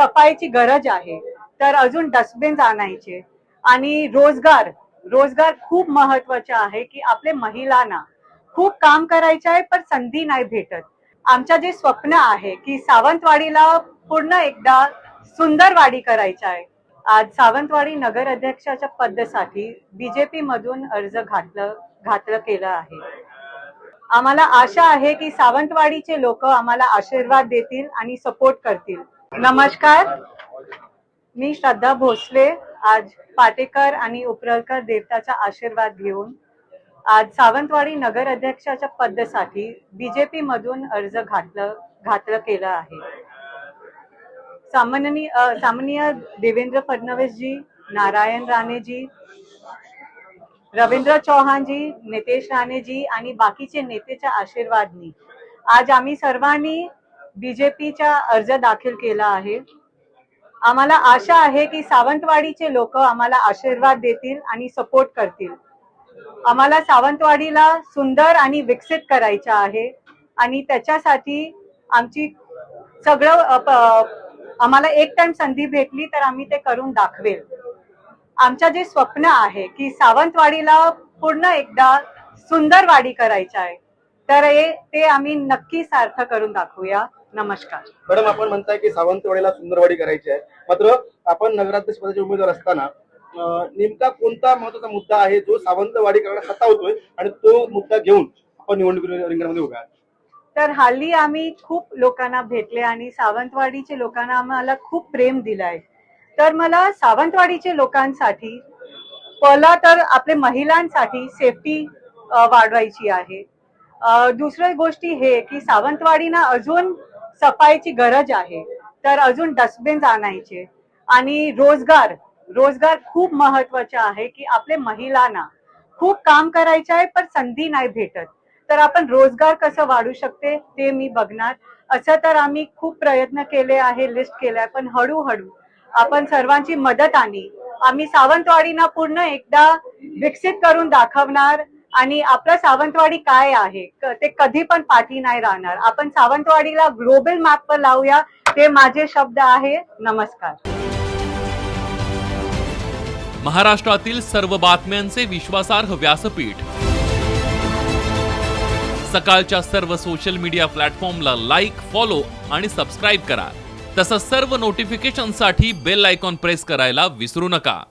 सफाईची गरज आहे तर अजून डस्टबिन आणायचे. आणि रोजगार रोजगार खूप महत्त्वाचा आहे की आपले महिलांना खूप काम करायचं आहे पण संधी नाही भेटत. आमच्या जे स्वप्न आहे की सावंतवाडीला पूर्ण एकदा सुंदर वाडी करायचं आहे. आज सावंतवाडी नगर अध्यक्षाच्या पदासाठी बीजेपी मधून अर्ज घातलं घातलं केलं आहे. आम्हाला आशा आहे की सावंतवाडीचे लोक आम्हाला आशीर्वाद देतील आणि सपोर्ट करतील. नमस्कार. मी श्रद्धा भोसले आज पाटेकर आणि उपरळकर देवताचा आशीर्वाद घेऊन आज सावंतवाडी नगर अध्यक्षाच्या पदासाठी बीजेपी मधून अर्ज घातलं घातलं केलं आहे. सामान्य सामान्य देवेंद्र फडणवीस जी नारायण राणे जी रवींद्र चौहान जी नितेश राणे जी आणि बाकीचे नेतेच्या आशीर्वादनी. आज आम्ही सर्वांनी बीजेपीचा अर्ज दाखल केला आहे. आम्हाला आशा आहे की सावंतवाडीचे लोक आम्हाला आशीर्वाद देतील आणि सपोर्ट करतील. आम्हाला सावंतवाडीला सुंदर आणि विकसित करायचं आहे आणि त्याच्यासाठी आमची सगळं आम्हाला एक टाइम संधी भेटली तर आम्ही ते करून दाखवेल. आमच्या जे स्वप्न आहे की सावंतवाडीला पूर्ण एकदा सुंदर वाडी करायचं आहे. तर हे ते आम्ही नक्की सार्थ करून दाखवूया. नमस्कार. मॅडम आपण म्हणताय की सावंतवाडीला सुंदरवाडी करायची आहे. मात्र आपण नगराध्यक्ष पदाचे उमेदवार असताना नेमका कोणता महत्त्वाचा मुद्दा आहे जो सावंतवाडी करण्यास सतावतोय आणि तो मुद्दा घेऊन आपण निवडणूक रिंगणामध्ये उभा आहे तर हल्ली आम्ही खूप लोकांना भेटले आणि सावंतवाडीचे लोकांना आम्हाला खूप प्रेम दिलाय. तर मला सावंतवाडीचे लोकांसाठी पहिला तर आपले महिलांसाठी सेफ्टी वाढवायची आहे. दुसरी गोष्टी हे की सावंतवाडीना अजून सफाईची गरज आहे. तर अजून डस्टबिन आणायचे. आणि रोजगार रोजगार खूप महत्त्वाचे आहे की आपले महिलांना खूप काम करायचे आहे पण संधी नाही भेटत. तर आपण रोजगार कसं वाढू शकते ते मी बघणार. असं तर आम्ही खूप प्रयत्न केले आहे लिस्ट केलाय पण हळूहळू आपण सर्वांची मदत आणि आम्ही सावंतवाडीना पूर्ण एकदा विकसित करून दाखवणार. आणि आपलं सावंतवाडी काय आहे? ते कधी पण पाठी नाही राहणार. आपण सावंतवाडीला ग्लोबल मॅपवर लावूया. ते माझे शब्द आहे. नमस्कार. महाराष्ट्रातील सर्व बातम्यांचे विश्वासार्ह व्यासपीठ. सकाळच्या सर्व सोशल मीडिया प्लॅटफॉर्मला लाईक फॉलो आणि सबस्क्राईब करा. तसंच सर्व नोटिफिकेशनसाठी बेल आयकॉन प्रेस करायला विसरू नका.